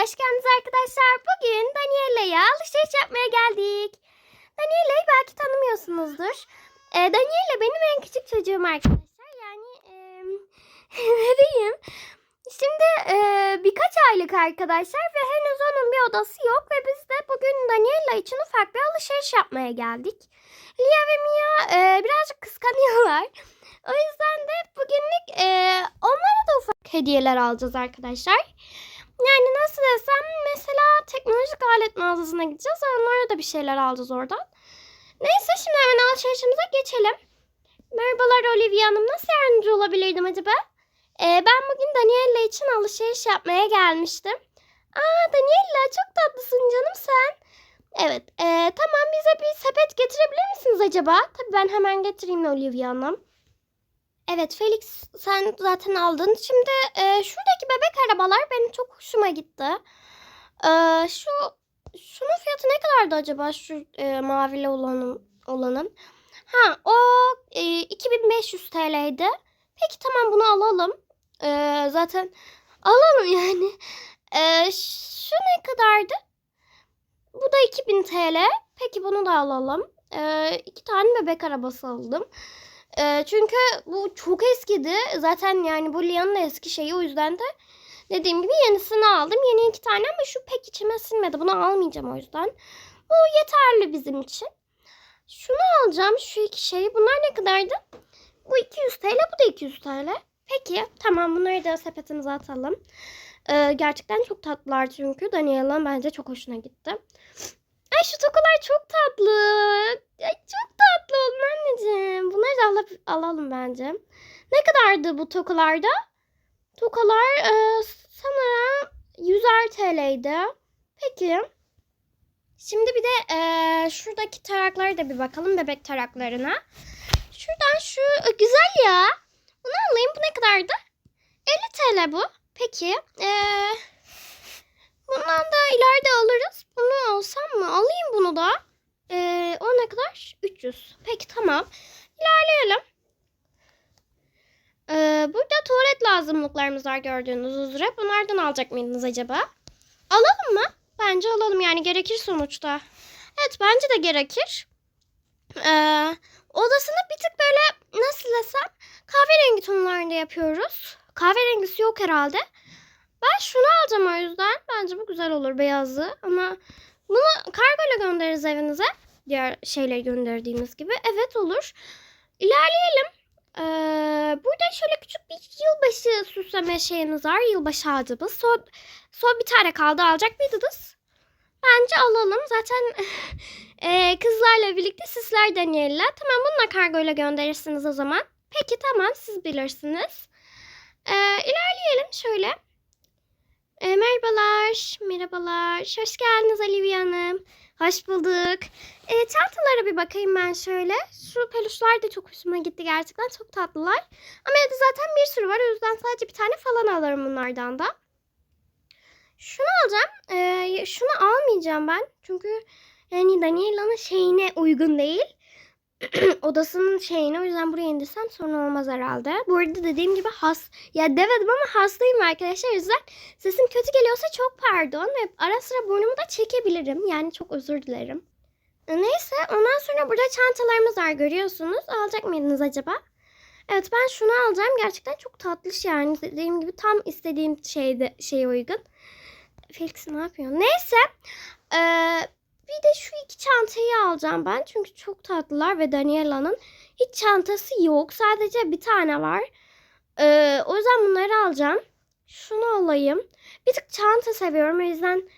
hoş geldiniz arkadaşlar. Bugün Daniela'ya alışveriş yapmaya geldik. Daniela'yı belki tanımıyorsunuzdur. Ee, Daniela benim en küçük çocuğum arkadaşlar. Yani ee, ne diyeyim. Şimdi ee, birkaç aylık arkadaşlar ve henüz onun bir odası yok. Ve biz de bugün Daniela için ufak bir alışveriş yapmaya geldik. Lia ve Mia ee, birazcık kıskanıyorlar. O yüzden de bugünlük ee, onlara da ufak hediyeler alacağız arkadaşlar. Yani nasıl desem mesela teknolojik alet mağazasına gideceğiz. Onlara da bir şeyler alacağız oradan. Neyse şimdi hemen alışverişimize geçelim. Merhabalar Olivia Hanım. Nasıl yardımcı olabilirdim acaba? Ee, ben bugün Daniela için alışveriş yapmaya gelmiştim. Aa Daniela çok tatlısın canım sen. Evet ee, tamam bize bir sepet getirebilir misiniz acaba? Tabii ben hemen getireyim Olivia Hanım. Evet Felix sen zaten aldın. Şimdi e, şuradaki bebek arabalar benim çok hoşuma gitti. E, şu şunun fiyatı ne kadardı acaba şu e, mavili olanın olanın? Ha o e, 2500 TL'ydi. Peki tamam bunu alalım. E, zaten alalım yani. E, şu ne kadardı? Bu da 2000 TL. Peki bunu da alalım. E, iki tane bebek arabası aldım. Ee, çünkü bu çok eskidi. Zaten yani bu Lia'nın eski şeyi o yüzden de dediğim gibi yenisini aldım. Yeni iki tane ama şu pek içime sinmedi. Bunu almayacağım o yüzden. Bu yeterli bizim için. Şunu alacağım şu iki şeyi. Bunlar ne kadardı? Bu 200 TL bu da 200 TL. Peki tamam bunları da sepetimize atalım. Ee, gerçekten çok tatlılar çünkü. Daniela'nın bence çok hoşuna gitti. Ay şu tokalar çok tatlı. Ay çok tatlı olun anneciğim. Bunları da alıp, alalım bence. Ne kadardı bu tokalarda? Tokalar e, sanırım 100'er TL'ydi. Peki. Şimdi bir de e, şuradaki taraklara da bir bakalım bebek taraklarına. Şuradan şu e, güzel ya. Bunu alayım. Bu ne kadardı? 50 TL bu. Peki. Eee Bundan da ileride alırız. Bunu alsam mı? Alayım bunu da. Ee, o ne 300. Peki tamam. İlerleyelim. Ee, burada tuvalet lazımlıklarımız var gördüğünüz üzere. Bunlardan alacak mıydınız acaba? Alalım mı? Bence alalım yani gerekir sonuçta. Evet bence de gerekir. Ee, odasını bir tık böyle nasıl desem kahverengi tonlarında yapıyoruz. Kahverengisi yok herhalde. Ben şunu alacağım o yüzden. Bence bu güzel olur beyazı. Ama bunu kargoyla göndeririz evinize. Diğer şeyleri gönderdiğimiz gibi. Evet olur. İlerleyelim. Ee, burada şöyle küçük bir yılbaşı süsleme şeyimiz var. Yılbaşı ağacımız. Son, son bir tane kaldı. Alacak mıydınız? Bence alalım. Zaten e, kızlarla birlikte süsler deneyelim. Tamam bununla kargoyla gönderirsiniz o zaman. Peki tamam siz bilirsiniz. Ee, ilerleyelim şöyle. E, merhabalar, merhabalar. Hoş geldiniz Olivia Hanım. Hoş bulduk. E, çantalara bir bakayım ben şöyle. Şu peluşlar da çok hoşuma gitti gerçekten. Çok tatlılar. Ama evde zaten bir sürü var. O yüzden sadece bir tane falan alırım bunlardan da. Şunu alacağım. E, şunu almayacağım ben. Çünkü yani Daniela'nın şeyine uygun değil. odasının şeyini o yüzden buraya indirsem sorun olmaz herhalde. Bu arada dediğim gibi has ya demedim ama hastayım arkadaşlar. O yüzden sesim kötü geliyorsa çok pardon ve ara sıra burnumu da çekebilirim. Yani çok özür dilerim. Neyse ondan sonra burada çantalarımız var görüyorsunuz. Alacak mıydınız acaba? Evet ben şunu alacağım. Gerçekten çok tatlış yani. Dediğim gibi tam istediğim şeyde şeye uygun. Felix ne yapıyor? Neyse. Eee bir de iki çantayı alacağım ben. Çünkü çok tatlılar ve Daniela'nın hiç çantası yok. Sadece bir tane var. Ee, o yüzden bunları alacağım. Şunu alayım. Bir tık çanta seviyorum. O yüzden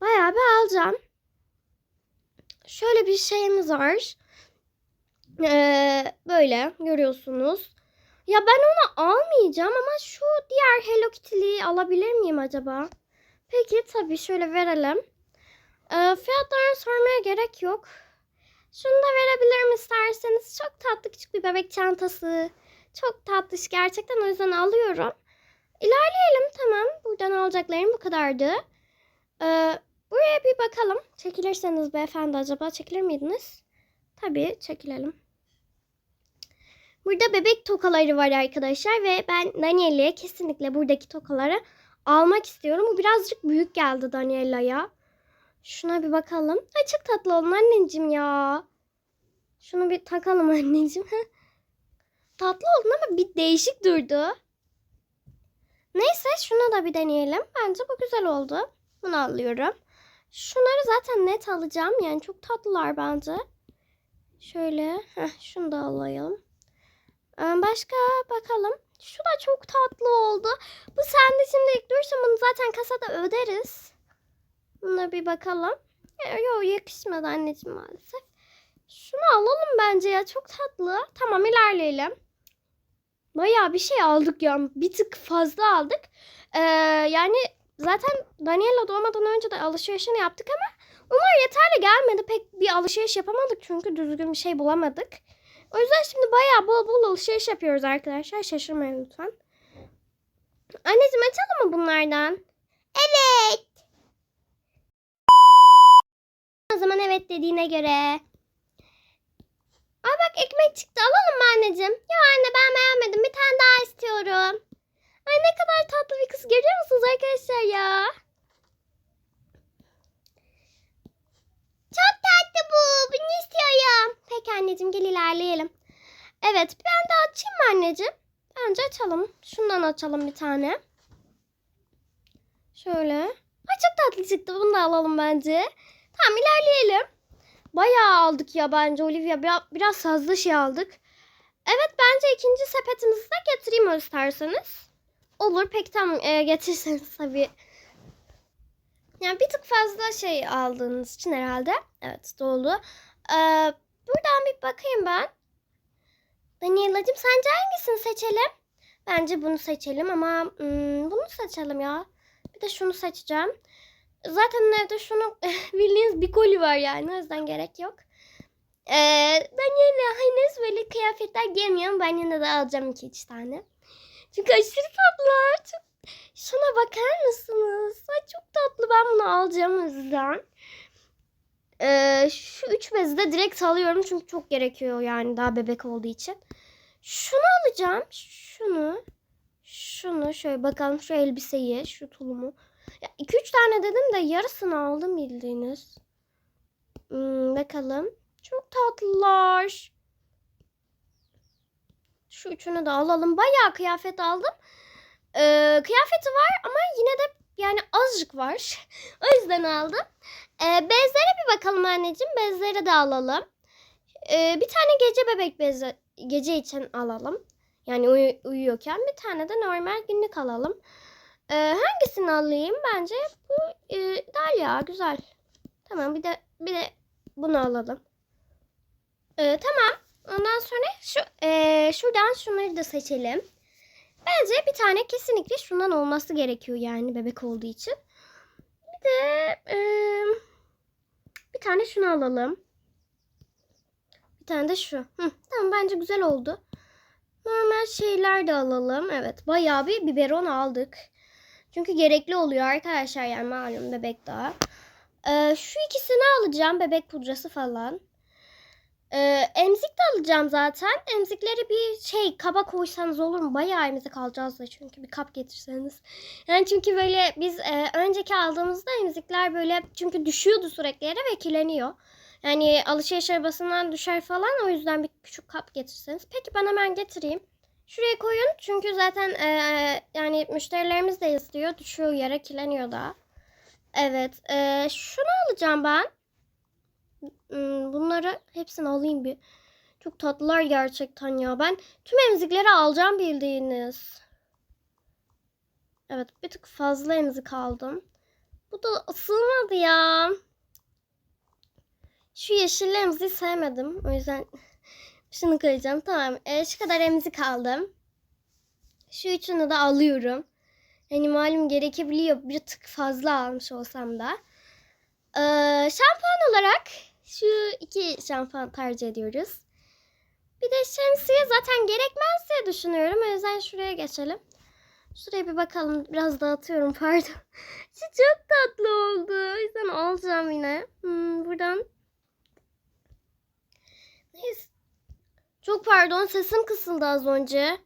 bayağı bir alacağım. Şöyle bir şeyimiz var. Ee, böyle görüyorsunuz. Ya ben onu almayacağım ama şu diğer Hello Kitty'liyi alabilir miyim acaba? Peki tabii şöyle verelim. E, fiyatlarını sormaya gerek yok. Şunu da verebilirim isterseniz. Çok tatlı küçük bir bebek çantası. Çok tatlış gerçekten o yüzden alıyorum. İlerleyelim tamam. Buradan alacaklarım bu kadardı. Ee, buraya bir bakalım. Çekilirseniz beyefendi acaba çekilir miydiniz? Tabii çekilelim. Burada bebek tokaları var arkadaşlar ve ben Daniel'e kesinlikle buradaki tokaları almak istiyorum. Bu birazcık büyük geldi Daniela'ya. Şuna bir bakalım. Ay çok tatlı olun anneciğim ya. Şunu bir takalım anneciğim. tatlı oldun ama bir değişik durdu. Neyse şunu da bir deneyelim. Bence bu güzel oldu. Bunu alıyorum. Şunları zaten net alacağım. Yani çok tatlılar bence. Şöyle. Heh, şunu da alayım. Ee, Başka bakalım. Şu da çok tatlı oldu. Bu sende şimdilik dursun. Bunu zaten kasada öderiz. Buna bir bakalım. Yok yakışmadı anneciğim maalesef. Şunu alalım bence ya. Çok tatlı. Tamam ilerleyelim. Bayağı bir şey aldık ya. Bir tık fazla aldık. Ee, yani zaten Daniela doğmadan önce de alışverişini yaptık ama onlar yeterli gelmedi. Pek bir alışveriş yapamadık çünkü düzgün bir şey bulamadık. O yüzden şimdi bayağı bol bol alışveriş yapıyoruz arkadaşlar. Şaşırmayın lütfen. Anneciğim açalım mı bunlardan? Evet. O zaman evet dediğine göre. Aa bak ekmek çıktı. Alalım mı anneciğim? Ya anne ben beğenmedim. Bir tane daha istiyorum. Ay ne kadar tatlı bir kız görüyor musunuz arkadaşlar ya? Çok tatlı bu. Bunu istiyorum. Peki anneciğim gel ilerleyelim. Evet ben de açayım mı anneciğim? Bence açalım. Şundan açalım bir tane. Şöyle. Ay çok tatlı çıktı. Bunu da alalım bence. Tamam ilerleyelim. Bayağı aldık ya bence Olivia. Biraz, biraz fazla şey aldık. Evet bence ikinci sepetimizi de getireyim isterseniz. Olur pek tam e, getirseniz tabii. Yani bir tık fazla şey aldığınız için herhalde. Evet dolu. Ee, buradan bir bakayım ben. Daniela'cığım sence hangisini seçelim? Bence bunu seçelim ama hmm, bunu seçelim ya. Bir de şunu seçeceğim. Zaten evde şunu bildiğiniz bir koli var yani o yüzden gerek yok. Ee, Daniela henüz böyle kıyafetler giyemiyorum. Ben yine de alacağım iki üç tane. Çünkü aşırı tatlılar. Çok... Şuna bakar mısınız? Ay çok tatlı. Ben bunu alacağım o yüzden. Ee, şu üç bezi de direkt alıyorum çünkü çok gerekiyor yani daha bebek olduğu için. Şunu alacağım. Şunu. Şunu şöyle bakalım şu elbiseyi, şu tulumu. Ya 2-3 tane dedim de yarısını aldım bildiğiniz. Hmm, bakalım. Çok tatlılar. Şu üçünü de alalım. Bayağı kıyafet aldım. Ee, kıyafeti var ama yine de yani azıcık var. o yüzden aldım. Ee, bezlere bir bakalım anneciğim. Bezleri de alalım. Ee, bir tane gece bebek bezi gece için alalım. Yani uyu- uyuyorken bir tane de normal günlük alalım. Ee, hangisini alayım? Bence bu e, Dalia güzel. Tamam bir de bir de bunu alalım. Ee, tamam. Ondan sonra şu e, şuradan şunları da seçelim. Bence bir tane kesinlikle şundan olması gerekiyor yani bebek olduğu için. Bir de e, bir tane şunu alalım. Bir tane de şu. Hı, tamam bence güzel oldu. Normal şeyler de alalım. Evet bayağı bir biberon aldık. Çünkü gerekli oluyor arkadaşlar yani malum bebek daha. Ee, şu ikisini alacağım bebek pudrası falan. Ee, emzik de alacağım zaten. Emzikleri bir şey kaba koysanız olur mu? Bayağı emzik alacağız da çünkü bir kap getirseniz. Yani çünkü böyle biz e, önceki aldığımızda emzikler böyle çünkü düşüyordu sürekli yere ve kirleniyor. Yani alışveriş arabasından düşer falan o yüzden bir küçük kap getirseniz. Peki ben hemen getireyim. Şuraya koyun çünkü zaten e, yani müşterilerimiz de istiyor. Düşüyor yere kirleniyor da. Evet e, şunu alacağım ben. Hmm, Bunları hepsini alayım bir. Çok tatlılar gerçekten ya. Ben tüm emzikleri alacağım bildiğiniz. Evet bir tık fazla emzik aldım. Bu da ısılmadı ya. Şu yeşil emziği sevmedim. O yüzden şunu koyacağım. Tamam. E, şu kadar emzik aldım. Şu üçünü de alıyorum. Yani malum gerekebiliyor. Bir tık fazla almış olsam da. Ee, şampuan olarak şu iki şampuan tercih ediyoruz. Bir de şemsiye zaten gerekmez diye düşünüyorum. O yüzden şuraya geçelim. Şuraya bir bakalım. Biraz dağıtıyorum pardon. Şu çok tatlı oldu. O yüzden alacağım yine. Hmm, buradan. Neyse. Çok pardon sesim kısıldı az önce.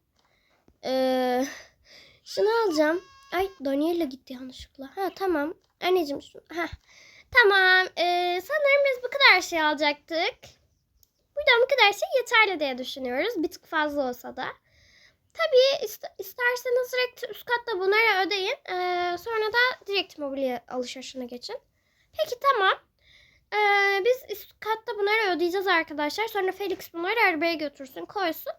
Ee, şunu alacağım. Ay Daniela gitti yanlışlıkla. Ha tamam. Anneciğim şu. Ha. Tamam. Ee, sanırım biz bu kadar şey alacaktık. Buradan bu kadar şey yeterli diye düşünüyoruz. Bir tık fazla olsa da. Tabii ist- isterseniz direkt üst katta bunları ödeyin. Ee, sonra da direkt mobilya alışverişine geçin. Peki tamam. Ee, biz üst katta bunları ödeyeceğiz arkadaşlar. Sonra Felix bunları arabaya götürsün, koysun.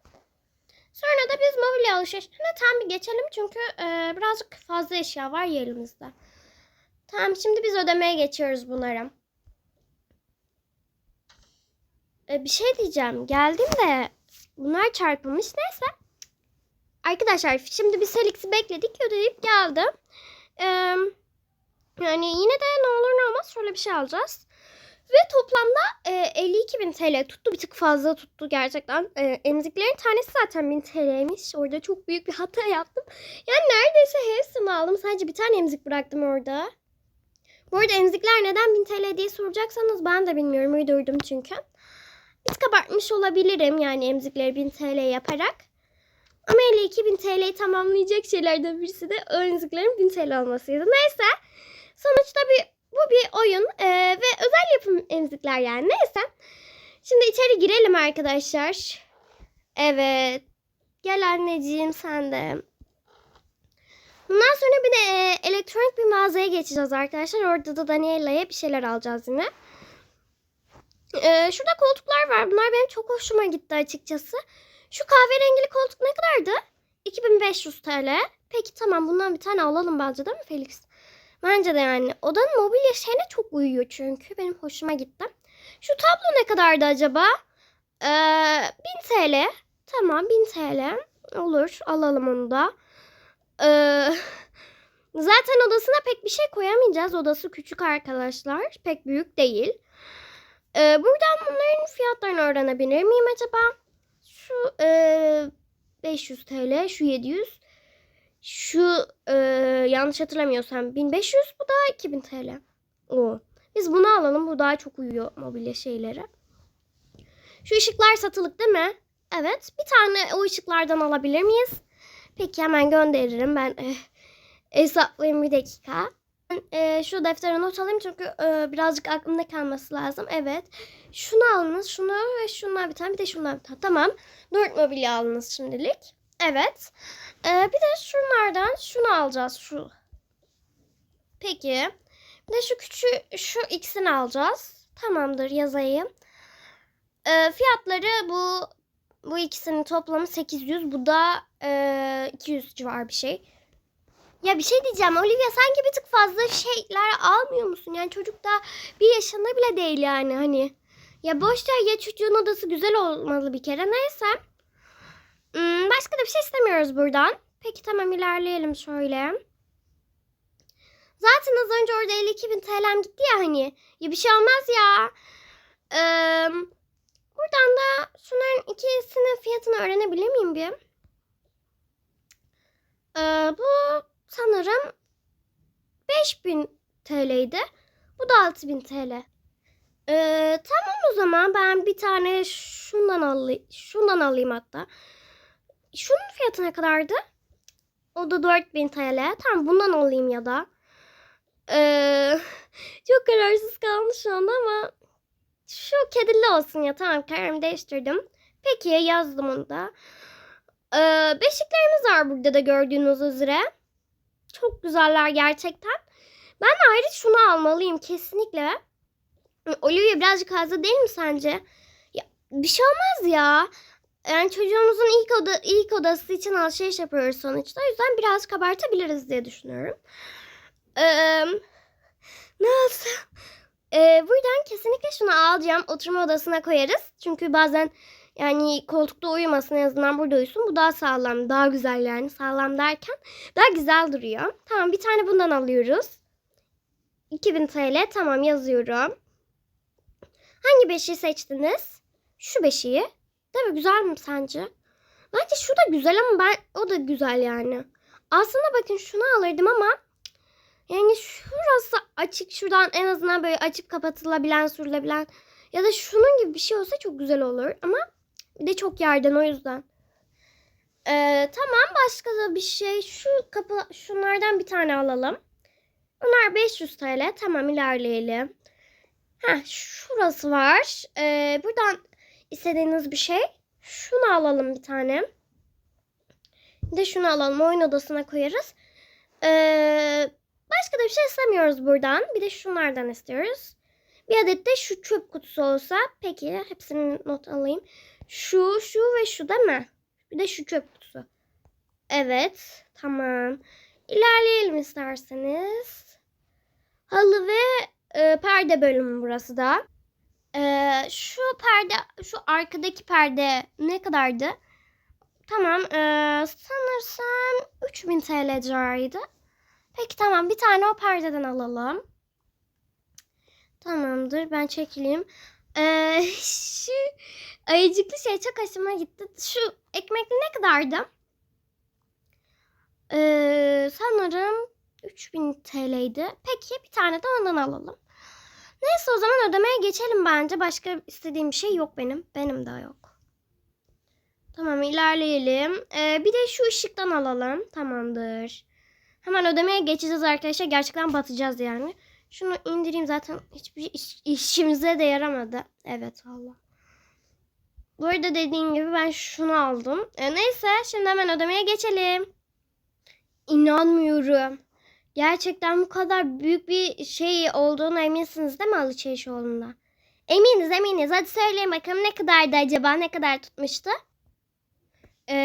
Sonra da biz mobilya alışverişine tam bir geçelim çünkü e, birazcık fazla eşya var ya elimizde. Tamam şimdi biz ödemeye geçiyoruz bunları. E, bir şey diyeceğim. Geldim de bunlar çarpılmış. Neyse. Arkadaşlar şimdi biz Felix'i bekledik. Ödeyip geldim. E, yani yine de ne olur ne olmaz şöyle bir şey alacağız. Ve toplamda e, 52 bin TL tuttu. Bir tık fazla tuttu gerçekten. E, emziklerin tanesi zaten 1000 TL'ymiş. Orada çok büyük bir hata yaptım. Yani neredeyse hepsini aldım. Sadece bir tane emzik bıraktım orada. Bu arada emzikler neden 1000 TL diye soracaksanız ben de bilmiyorum. Uydurdum çünkü. Bir tık abartmış olabilirim yani emzikleri 1000 TL yaparak. Ama 52 bin TL'yi tamamlayacak şeylerden birisi de o emziklerin 1000 TL olmasıydı. Neyse. Sonuçta bir bu bir oyun eee, ve özel yapım emzikler yani. Neyse. Şimdi içeri girelim arkadaşlar. Evet. Gel anneciğim sen de. Bundan sonra bir de eee, elektronik bir mağazaya geçeceğiz arkadaşlar. Orada da Daniela'ya bir şeyler alacağız yine. Eee, şurada koltuklar var. Bunlar benim çok hoşuma gitti açıkçası. Şu kahverengili koltuk ne kadardı? 2500 TL. Peki tamam bundan bir tane alalım bence değil mi Felix? Bence de yani. Odanın mobilya şeyine çok uyuyor çünkü. Benim hoşuma gitti. Şu tablo ne kadardı acaba? Ee, 1000 TL. Tamam 1000 TL. Olur alalım onu da. Ee, zaten odasına pek bir şey koyamayacağız. Odası küçük arkadaşlar. Pek büyük değil. Ee, buradan bunların fiyatlarını öğrenebilir miyim acaba? Şu ee, 500 TL, şu 700. Şu e, yanlış hatırlamıyorsam 1500 bu da 2000 TL. O. Biz bunu alalım. Bu daha çok uyuyor mobilya şeylere. Şu ışıklar satılık değil mi? Evet. Bir tane o ışıklardan alabilir miyiz? Peki hemen gönderirim. Ben eh, hesaplayayım bir dakika. Ben eh, şu deftere not alayım çünkü eh, birazcık aklımda kalması lazım. Evet. Şunu alınız. Şunu ve şundan bir tane. Bir de şundan bir tane. Tamam. Dört mobilya alınız şimdilik. Evet. Ee, bir de şunlardan şunu alacağız şu. Peki. Bir de şu küçüğü şu ikisini alacağız. Tamamdır yazayım. Ee, fiyatları bu bu ikisinin toplamı 800. Bu da e, 200 civar bir şey. Ya bir şey diyeceğim Olivia sanki bir tık fazla şeyler almıyor musun? Yani çocuk da bir yaşında bile değil yani hani. Ya boş ver ya çocuğun odası güzel olmalı bir kere. Neyse. Hmm, başka da bir şey istemiyoruz buradan. Peki tamam ilerleyelim şöyle. Zaten az önce orada 52 bin TL'm gitti ya hani. Ya bir şey olmaz ya. Ee, buradan da şunların ikisinin fiyatını öğrenebilir miyim bir? Ee, bu sanırım 5000 TL'ydi. Bu da 6000 TL. Ee, tamam o zaman ben bir tane şundan alayım, şundan alayım hatta. Şunun fiyatı ne kadardı? O da 4000 TL. Tamam bundan alayım ya da. Ee, çok kararsız kalmış şu anda ama şu kedili olsun ya. Tamam kararımı değiştirdim. Peki yazdım onu da. Ee, beşiklerimiz var burada da gördüğünüz üzere. Çok güzeller gerçekten. Ben de ayrı şunu almalıyım kesinlikle. Olivia birazcık fazla değil mi sence? Ya, bir şey olmaz ya. Yani çocuğumuzun ilk oda ilk odası için alışveriş yapıyoruz sonuçta. O yüzden biraz kabartabiliriz diye düşünüyorum. Ee, ne olsa. Ee, buradan kesinlikle şunu alacağım. Oturma odasına koyarız. Çünkü bazen yani koltukta uyumasın en azından burada uyusun. Bu daha sağlam, daha güzel yani. Sağlam derken daha güzel duruyor. Tamam bir tane bundan alıyoruz. 2000 TL tamam yazıyorum. Hangi beşiği seçtiniz? Şu beşiği. Değil mi? Güzel mi sence? Bence şu da güzel ama ben o da güzel yani. Aslında bakın şunu alırdım ama yani şurası açık şuradan en azından böyle açıp kapatılabilen sürülebilen ya da şunun gibi bir şey olsa çok güzel olur ama bir de çok yerden o yüzden. Ee, tamam başka da bir şey. Şu kapı şunlardan bir tane alalım. Bunlar 500 TL. Tamam ilerleyelim. Ha şurası var. Ee, buradan istediğiniz bir şey. Şunu alalım bir tane. Bir de şunu alalım. Oyun odasına koyarız. Ee, başka da bir şey istemiyoruz buradan. Bir de şunlardan istiyoruz. Bir adet de şu çöp kutusu olsa. Peki hepsini not alayım. Şu, şu ve şu değil mi? Bir de şu çöp kutusu. Evet. Tamam. İlerleyelim isterseniz. Halı ve e, perde bölümü burası da. Şu perde, şu arkadaki perde ne kadardı? Tamam. E, sanırsam 3000 TL civarıydı. Peki tamam. Bir tane o perdeden alalım. Tamamdır. Ben çekileyim. E, şu ayıcıklı şey çok hoşuma gitti. Şu ekmekli ne kadardı? Ee, sanırım 3000 TL'ydi. Peki bir tane de ondan alalım. Neyse o zaman ödemeye geçelim bence. Başka istediğim bir şey yok benim. Benim de yok. Tamam ilerleyelim. Ee, bir de şu ışıktan alalım. Tamamdır. Hemen ödemeye geçeceğiz arkadaşlar. Gerçekten batacağız yani. Şunu indireyim zaten hiçbir iş- işimize de yaramadı. Evet valla. Bu arada dediğim gibi ben şunu aldım. Ee, neyse şimdi hemen ödemeye geçelim. İnanmıyorum. Gerçekten bu kadar büyük bir şey olduğunu eminsiniz değil mi Alışverişoğlu'nda? Eminiz eminiz. Hadi söyleyin bakalım ne kadardı acaba? Ne kadar tutmuştu? Ee,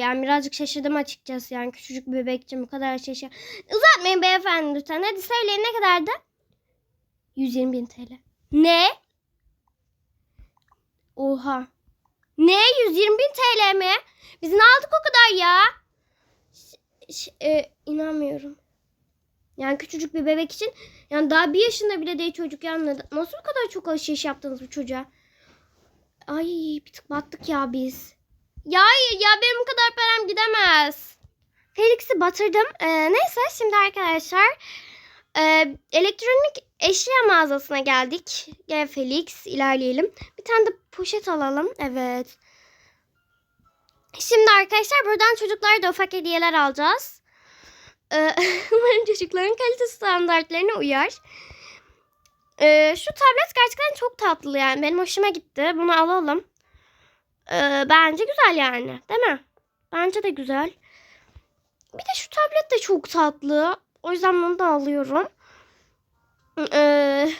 yani birazcık şaşırdım açıkçası. Yani küçücük bir bebek için bu kadar şaşır. Uzatmayın beyefendi lütfen. Hadi söyleyin ne kadardı? 120 bin TL. Ne? Oha. Ne? 120 bin TL mi? Biz ne aldık o kadar ya? Ş- e, inanmıyorum. Yani küçücük bir bebek için yani daha bir yaşında bile değil çocuk yani nasıl bu kadar çok alışveriş yaptınız bu çocuğa? Ay bir tık battık ya biz. Ya ya benim bu kadar param gidemez. Felix'i batırdım. Ee, neyse şimdi arkadaşlar e, elektronik eşya mağazasına geldik. Gel Felix ilerleyelim. Bir tane de poşet alalım. Evet. Şimdi arkadaşlar buradan çocuklara da ufak hediyeler alacağız. Ee, Umarım çocukların kalite standartlarına uyar. Ee, şu tablet gerçekten çok tatlı yani. Benim hoşuma gitti. Bunu alalım. Ee, bence güzel yani. Değil mi? Bence de güzel. Bir de şu tablet de çok tatlı. O yüzden bunu da alıyorum. Ee,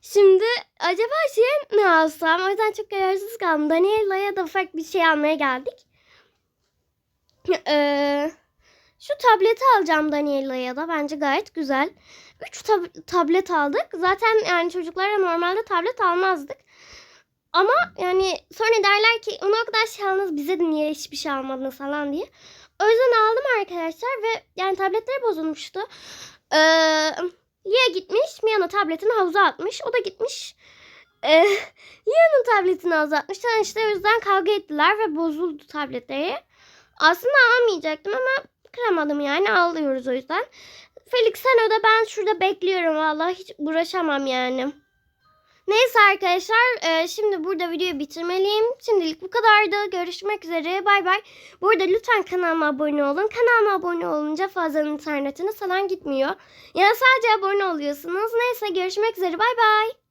şimdi acaba şey ne alsam? O yüzden çok kararsız kaldım. Daniela'ya da ufak bir şey almaya geldik. Ee, şu tableti alacağım Daniela'ya da. Bence gayet güzel. 3 tablet aldık. Zaten yani çocuklara normalde tablet almazdık. Ama yani sonra derler ki ona o kadar şey aldınız bize de niye hiçbir şey almadınız falan diye. O yüzden aldım arkadaşlar ve yani tabletleri bozulmuştu. Ee, Lia gitmiş Mia'nın tabletini havuza atmış. O da gitmiş ee, tabletini havuza atmış. Yani işte o yüzden kavga ettiler ve bozuldu tabletleri. Aslında almayacaktım ama kıramadım yani ağlıyoruz o yüzden. Felix sen öde ben şurada bekliyorum vallahi hiç uğraşamam yani. Neyse arkadaşlar e, şimdi burada videoyu bitirmeliyim. Şimdilik bu kadardı. Görüşmek üzere. Bay bay. Bu arada lütfen kanalıma abone olun. Kanalıma abone olunca fazla internetiniz falan gitmiyor. Yani sadece abone oluyorsunuz. Neyse görüşmek üzere. Bay bay.